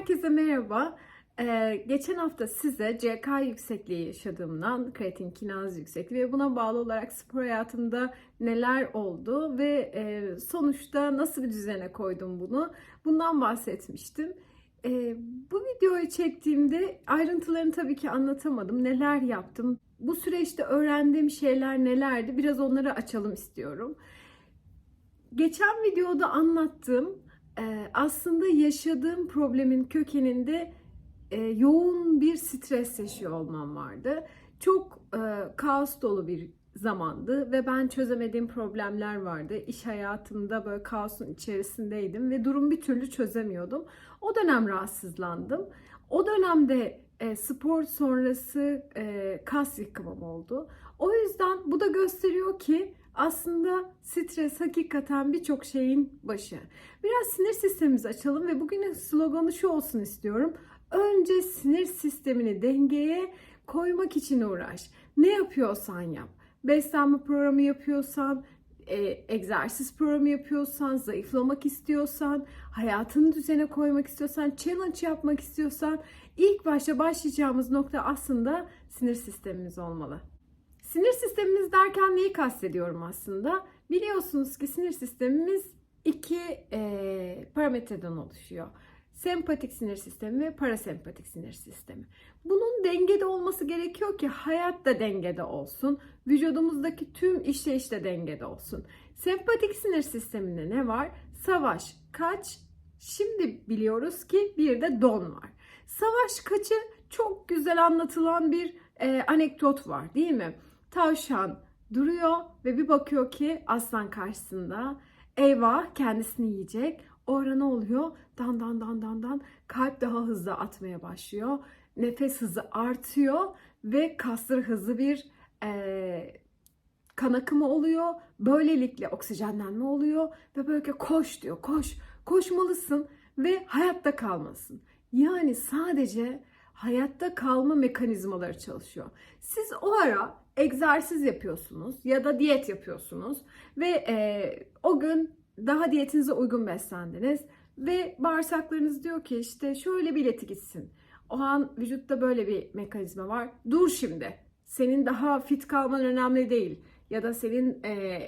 Herkese merhaba. Ee, geçen hafta size CK yüksekliği yaşadığımdan, kreatin kinaz yüksekliği ve buna bağlı olarak spor hayatımda neler oldu ve e, sonuçta nasıl bir düzene koydum bunu bundan bahsetmiştim. Ee, bu videoyu çektiğimde ayrıntılarını tabii ki anlatamadım. Neler yaptım? Bu süreçte öğrendiğim şeyler nelerdi? Biraz onları açalım istiyorum. Geçen videoda anlattığım e, aslında yaşadığım problemin kökeninde e, yoğun bir stres yaşıyor olmam vardı. Çok e, kaos dolu bir zamandı ve ben çözemediğim problemler vardı. İş hayatımda böyle kaosun içerisindeydim ve durum bir türlü çözemiyordum. O dönem rahatsızlandım. O dönemde e, spor sonrası kas yıkımım oldu. O yüzden bu da gösteriyor ki aslında stres hakikaten birçok şeyin başı. Biraz sinir sistemimizi açalım ve bugünün sloganı şu olsun istiyorum. Önce sinir sistemini dengeye koymak için uğraş. Ne yapıyorsan yap. Beslenme programı yapıyorsan, e, egzersiz programı yapıyorsan, zayıflamak istiyorsan, hayatını düzene koymak istiyorsan, challenge yapmak istiyorsan ilk başta başlayacağımız nokta aslında sinir sistemimiz olmalı. Sinir sistemimiz derken neyi kastediyorum aslında? Biliyorsunuz ki sinir sistemimiz iki e, parametreden oluşuyor. Sempatik sinir sistemi ve parasempatik sinir sistemi. Bunun dengede olması gerekiyor ki hayat da dengede olsun. Vücudumuzdaki tüm işleyiş de dengede olsun. Sempatik sinir sisteminde ne var? Savaş, kaç. Şimdi biliyoruz ki bir de don var. Savaş kaçı çok güzel anlatılan bir e, anekdot var değil mi? Tavşan duruyor ve bir bakıyor ki aslan karşısında. Eyvah kendisini yiyecek. O ara ne oluyor? Dan dan dan dan dan kalp daha hızlı atmaya başlıyor. Nefes hızı artıyor ve kasları hızlı bir e, kan akımı oluyor. Böylelikle oksijenlenme oluyor ve böyle koş diyor koş koşmalısın ve hayatta kalmalısın. Yani sadece hayatta kalma mekanizmaları çalışıyor. Siz o ara egzersiz yapıyorsunuz ya da diyet yapıyorsunuz ve e, o gün daha diyetinize uygun beslendiniz ve bağırsaklarınız diyor ki işte şöyle bir ileti gitsin. O an vücutta böyle bir mekanizma var. Dur şimdi. Senin daha fit kalman önemli değil. Ya da senin e,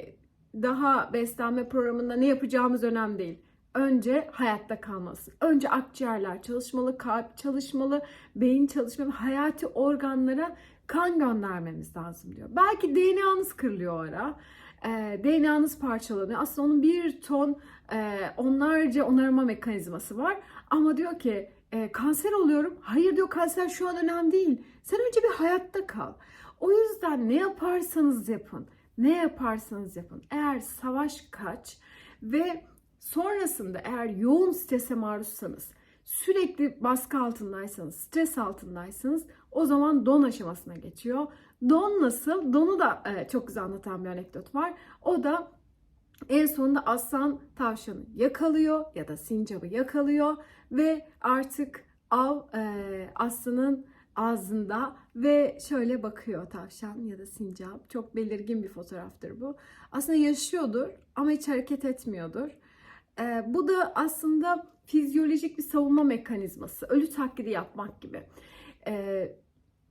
daha beslenme programında ne yapacağımız önemli değil. Önce hayatta kalması. Önce akciğerler çalışmalı, kalp çalışmalı, beyin çalışmalı, hayati organlara kan göndermemiz lazım diyor. Belki DNA'nız kırılıyor o ara. E, DNA'nız parçalanıyor. Aslında onun bir ton e, onlarca onarma mekanizması var. Ama diyor ki e, kanser oluyorum. Hayır diyor kanser şu an önemli değil. Sen önce bir hayatta kal. O yüzden ne yaparsanız yapın. Ne yaparsanız yapın. Eğer savaş kaç ve sonrasında eğer yoğun strese maruzsanız, sürekli baskı altındaysanız, stres altındaysanız o zaman don aşamasına geçiyor. Don nasıl? Don'u da e, çok güzel anlatan bir anekdot var. O da en sonunda aslan tavşanı yakalıyor ya da sincabı yakalıyor ve artık av e, aslanın ağzında ve şöyle bakıyor tavşan ya da sincap. Çok belirgin bir fotoğraftır bu. Aslında yaşıyordur ama hiç hareket etmiyordur. E, bu da aslında fizyolojik bir savunma mekanizması. Ölü taklidi yapmak gibi. E,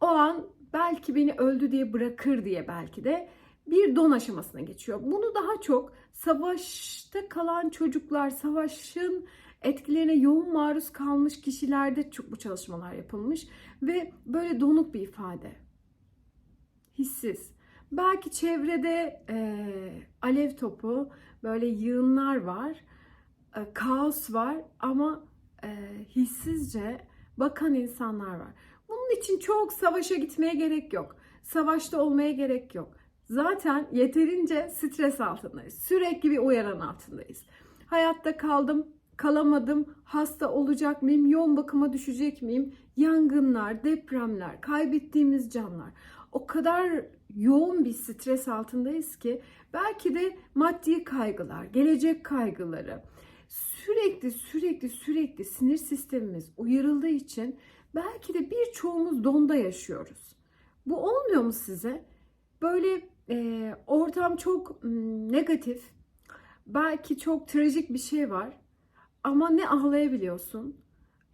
o an belki beni öldü diye bırakır diye belki de bir don aşamasına geçiyor. Bunu daha çok savaşta kalan çocuklar, savaşın etkilerine yoğun maruz kalmış kişilerde çok bu çalışmalar yapılmış ve böyle donuk bir ifade. Hissiz. Belki çevrede e, alev topu, böyle yığınlar var, e, kaos var ama e, hissizce bakan insanlar var. Bunun için çok savaşa gitmeye gerek yok. Savaşta olmaya gerek yok. Zaten yeterince stres altındayız. Sürekli bir uyaran altındayız. Hayatta kaldım, kalamadım, hasta olacak mıyım, yoğun bakıma düşecek miyim? Yangınlar, depremler, kaybettiğimiz canlar. O kadar yoğun bir stres altındayız ki belki de maddi kaygılar, gelecek kaygıları sürekli sürekli sürekli sinir sistemimiz uyarıldığı için belki de birçoğumuz donda yaşıyoruz. Bu olmuyor mu size? Böyle e, ortam çok negatif, belki çok trajik bir şey var ama ne ağlayabiliyorsun,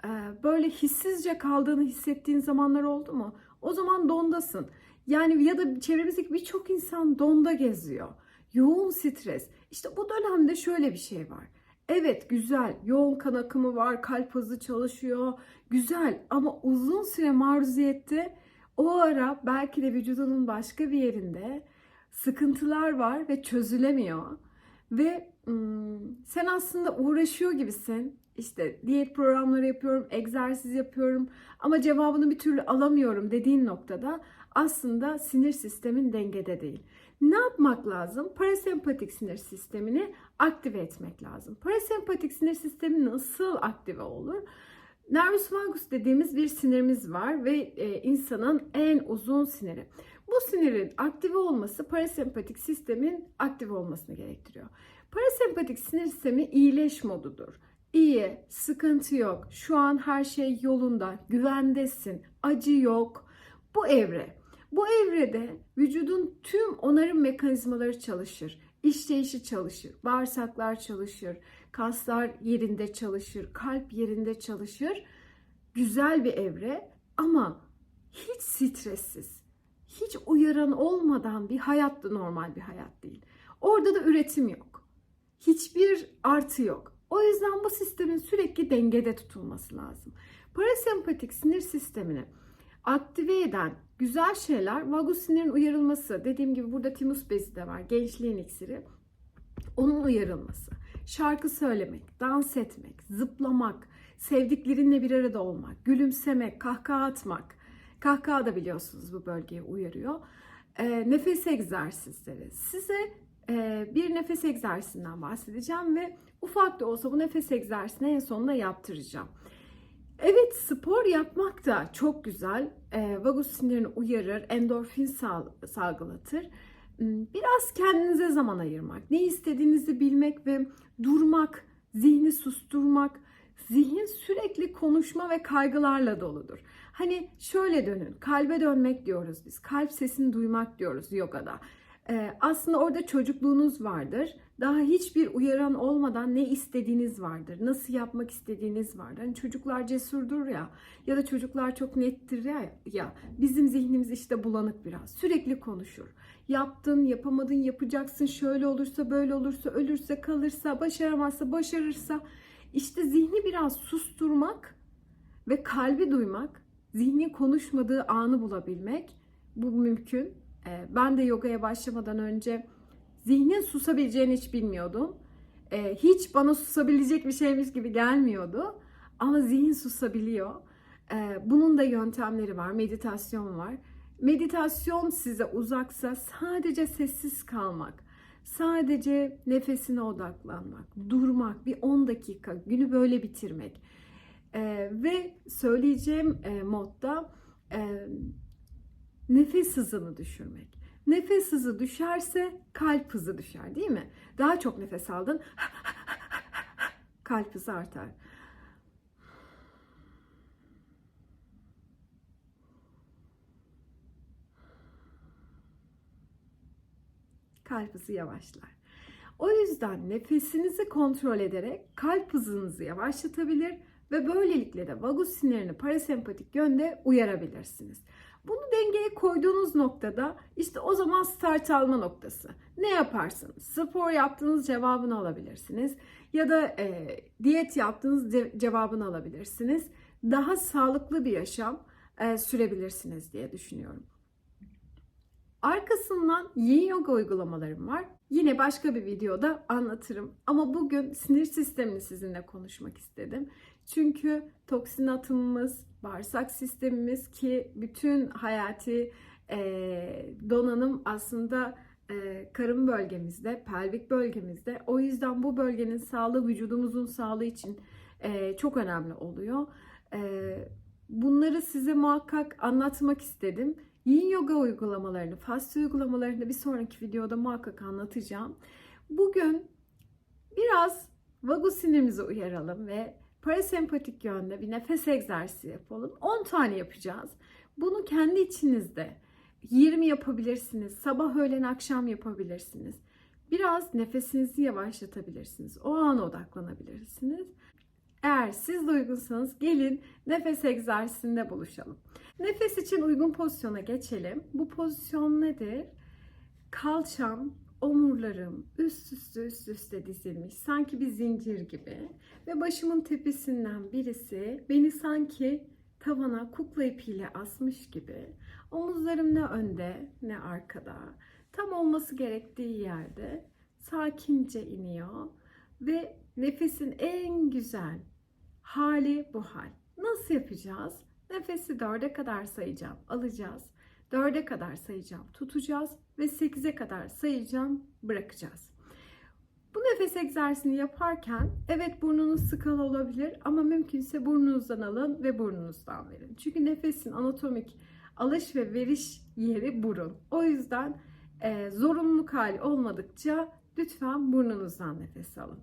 e, böyle hissizce kaldığını hissettiğin zamanlar oldu mu? O zaman dondasın. Yani ya da çevremizdeki birçok insan donda geziyor. Yoğun stres. İşte bu dönemde şöyle bir şey var. Evet güzel, yoğun kan akımı var, kalp hızlı çalışıyor. Güzel ama uzun süre maruziyette o ara belki de vücudunun başka bir yerinde sıkıntılar var ve çözülemiyor. Ve ım, sen aslında uğraşıyor gibisin. İşte diyet programları yapıyorum, egzersiz yapıyorum ama cevabını bir türlü alamıyorum dediğin noktada aslında sinir sistemin dengede değil. Ne yapmak lazım? Parasempatik sinir sistemini aktive etmek lazım. Parasempatik sinir sistemi nasıl aktive olur? Nervus vagus dediğimiz bir sinirimiz var ve e, insanın en uzun siniri. Bu sinirin aktive olması parasempatik sistemin aktive olmasını gerektiriyor. Parasempatik sinir sistemi iyileş modudur. İyi, sıkıntı yok, şu an her şey yolunda, güvendesin, acı yok. Bu evre. Bu evrede vücudun tüm onarım mekanizmaları çalışır. İşleyişi çalışır, bağırsaklar çalışır, kaslar yerinde çalışır, kalp yerinde çalışır. Güzel bir evre ama hiç stressiz, hiç uyaran olmadan bir hayat da normal bir hayat değil. Orada da üretim yok. Hiçbir artı yok. O yüzden bu sistemin sürekli dengede tutulması lazım. Parasempatik sinir sistemini aktive eden güzel şeyler vagus sinirin uyarılması. Dediğim gibi burada timus bezi de var. Gençliğin iksiri. Onun uyarılması. Şarkı söylemek, dans etmek, zıplamak, sevdiklerinle bir arada olmak, gülümsemek, kahkaha atmak. Kahkaha da biliyorsunuz bu bölgeye uyarıyor. E, nefes egzersizleri. Size bir nefes egzersizinden bahsedeceğim ve ufak da olsa bu nefes egzersizini en sonunda yaptıracağım. Evet spor yapmak da çok güzel. E, vagus sinirini uyarır, endorfin sal, salgılatır. Hmm, Biraz kendinize zaman ayırmak, ne istediğinizi bilmek ve durmak, zihni susturmak. Zihin sürekli konuşma ve kaygılarla doludur. Hani şöyle dönün, kalbe dönmek diyoruz biz. Kalp sesini duymak diyoruz yogada. Ee, aslında orada çocukluğunuz vardır. Daha hiçbir uyaran olmadan ne istediğiniz vardır. Nasıl yapmak istediğiniz vardır. Hani çocuklar cesurdur ya ya da çocuklar çok nettir ya, ya. Bizim zihnimiz işte bulanık biraz. Sürekli konuşur. Yaptın, yapamadın, yapacaksın. Şöyle olursa, böyle olursa, ölürse, kalırsa, başaramazsa, başarırsa. İşte zihni biraz susturmak ve kalbi duymak, zihnin konuşmadığı anı bulabilmek bu mümkün. Ee, Ben de yogaya başlamadan önce zihnin susabileceğini hiç bilmiyordum. Ee, Hiç bana susabilecek bir şeymiş gibi gelmiyordu. Ama zihin susabiliyor. Ee, Bunun da yöntemleri var. Meditasyon var. Meditasyon size uzaksa sadece sessiz kalmak, sadece nefesine odaklanmak, durmak, bir 10 dakika günü böyle bitirmek. Ee, ve söyleyeceğim e, modda e, nefes hızını düşürmek. Nefes hızı düşerse kalp hızı düşer değil mi? Daha çok nefes aldın kalp hızı artar. Kalp hızı yavaşlar. O yüzden nefesinizi kontrol ederek kalp hızınızı yavaşlatabilir ve böylelikle de vagus sinirini parasempatik yönde uyarabilirsiniz. Bunu dengeye koyduğunuz noktada işte o zaman start alma noktası. Ne yaparsınız? Spor yaptığınız cevabını alabilirsiniz. Ya da e, diyet yaptığınız ce- cevabını alabilirsiniz. Daha sağlıklı bir yaşam e, sürebilirsiniz diye düşünüyorum. Arkasından yin yoga uygulamalarım var. Yine başka bir videoda anlatırım. Ama bugün sinir sistemini sizinle konuşmak istedim. Çünkü toksin atımımız, bağırsak sistemimiz ki bütün hayati e, donanım aslında e, karın bölgemizde, pelvik bölgemizde. O yüzden bu bölgenin sağlığı vücudumuzun sağlığı için e, çok önemli oluyor. E, bunları size muhakkak anlatmak istedim. Yin yoga uygulamalarını, fasya uygulamalarını bir sonraki videoda muhakkak anlatacağım. Bugün biraz vagus sinirimizi uyaralım ve parasempatik yönde bir nefes egzersizi yapalım. 10 tane yapacağız. Bunu kendi içinizde 20 yapabilirsiniz. Sabah, öğlen, akşam yapabilirsiniz. Biraz nefesinizi yavaşlatabilirsiniz. O an odaklanabilirsiniz. Eğer siz de uygunsanız gelin nefes egzersizinde buluşalım. Nefes için uygun pozisyona geçelim. Bu pozisyon nedir? Kalçam, omurlarım üst üste üst üste dizilmiş. Sanki bir zincir gibi. Ve başımın tepesinden birisi beni sanki tavana kukla ipiyle asmış gibi. Omuzlarım ne önde ne arkada. Tam olması gerektiği yerde sakince iniyor. Ve nefesin en güzel hali bu hal. Nasıl yapacağız? Nefesi dörde kadar sayacağım. Alacağız. Dörde kadar sayacağım. Tutacağız. Ve sekize kadar sayacağım. Bırakacağız. Bu nefes egzersizini yaparken evet burnunuz sıkalı olabilir ama mümkünse burnunuzdan alın ve burnunuzdan verin. Çünkü nefesin anatomik alış ve veriş yeri burun. O yüzden e, zorunluluk hali olmadıkça lütfen burnunuzdan nefes alın.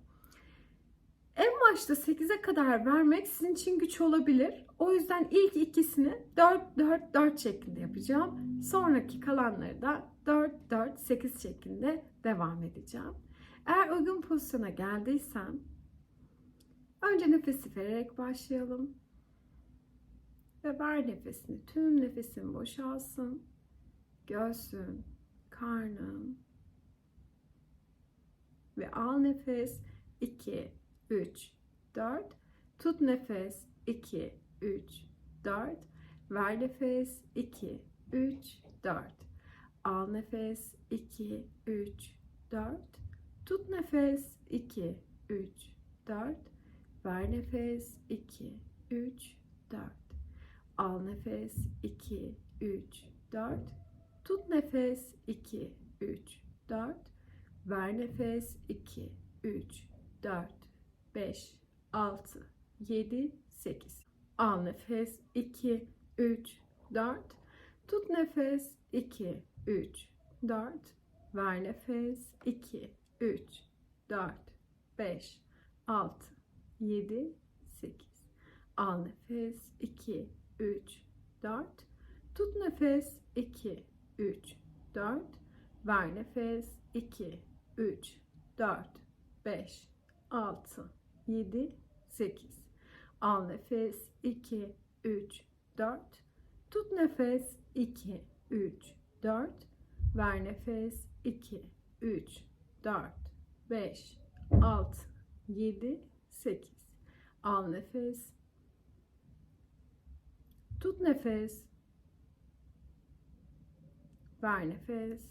Başta 8'e kadar vermek sizin için güç olabilir. O yüzden ilk ikisini 4 4 4 şeklinde yapacağım. Sonraki kalanları da 4 4 8 şeklinde devam edeceğim. Eğer uygun pozisyona geldiysen önce nefesi vererek başlayalım. Ve ver nefesini. Tüm nefesin boşalsın. Göğsün, karnın. Ve al nefes. 2, 3, 4. Tut nefes. 2, 3, 4. Ver nefes. 2, 3, 4. Al nefes. 2, 3, 4. Tut nefes. 2, 3, 4. Ver nefes. 2, 3, 4. Al nefes. 2, 3, 4. Tut nefes. 2, 3, 4. Ver nefes. 2, 3, 4, 5, 6, 7, 8. Al nefes. 2, 3, 4. Tut nefes. 2, 3, 4. Ver nefes. 2, 3, 4, 5, 6, 7, 8. Al nefes. 2, 3, 4. Tut nefes. 2, 3, 4. Ver nefes. 2, 3, 4, 5, 6, 7, 8. Al nefes. 2, 3, 4. Tut nefes. 2, 3, 4. Ver nefes. 2, 3, 4, 5, 6, 7, 8. Al nefes. Tut nefes. Ver nefes.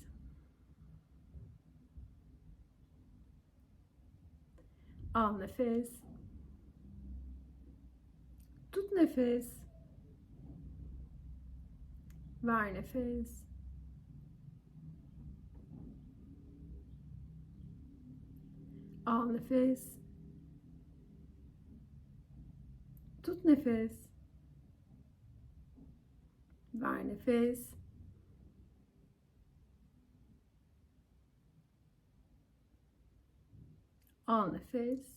Al nefes. Nefes. Ver nefes. Al nefes. Tut nefes. Ver nefes. Al nefes.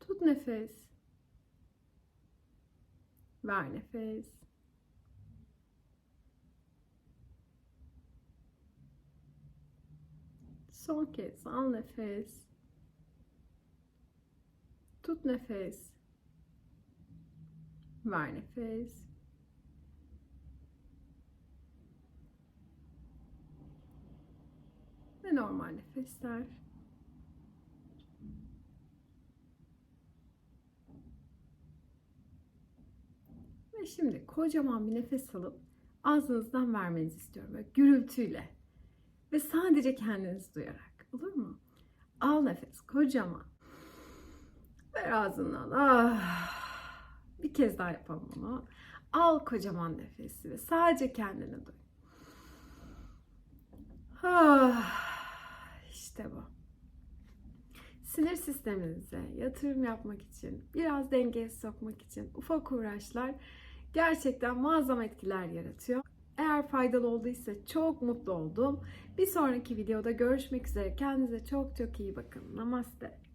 Tut nefes. Ver nefes. Son kez al nefes. Tut nefes. Ver nefes. Ve normal nefesler. Şimdi kocaman bir nefes alıp ağzınızdan vermenizi istiyorum. Böyle gürültüyle. Ve sadece kendinizi duyarak. Olur mu? Al nefes kocaman. Ver ağzından. Ah. Bir kez daha yapalım bunu. Al kocaman nefesi ve sadece kendini duy. Ah, işte bu. Sinir sisteminize yatırım yapmak için, biraz dengeye sokmak için ufak uğraşlar gerçekten muazzam etkiler yaratıyor. Eğer faydalı olduysa çok mutlu oldum. Bir sonraki videoda görüşmek üzere. Kendinize çok çok iyi bakın. Namaste.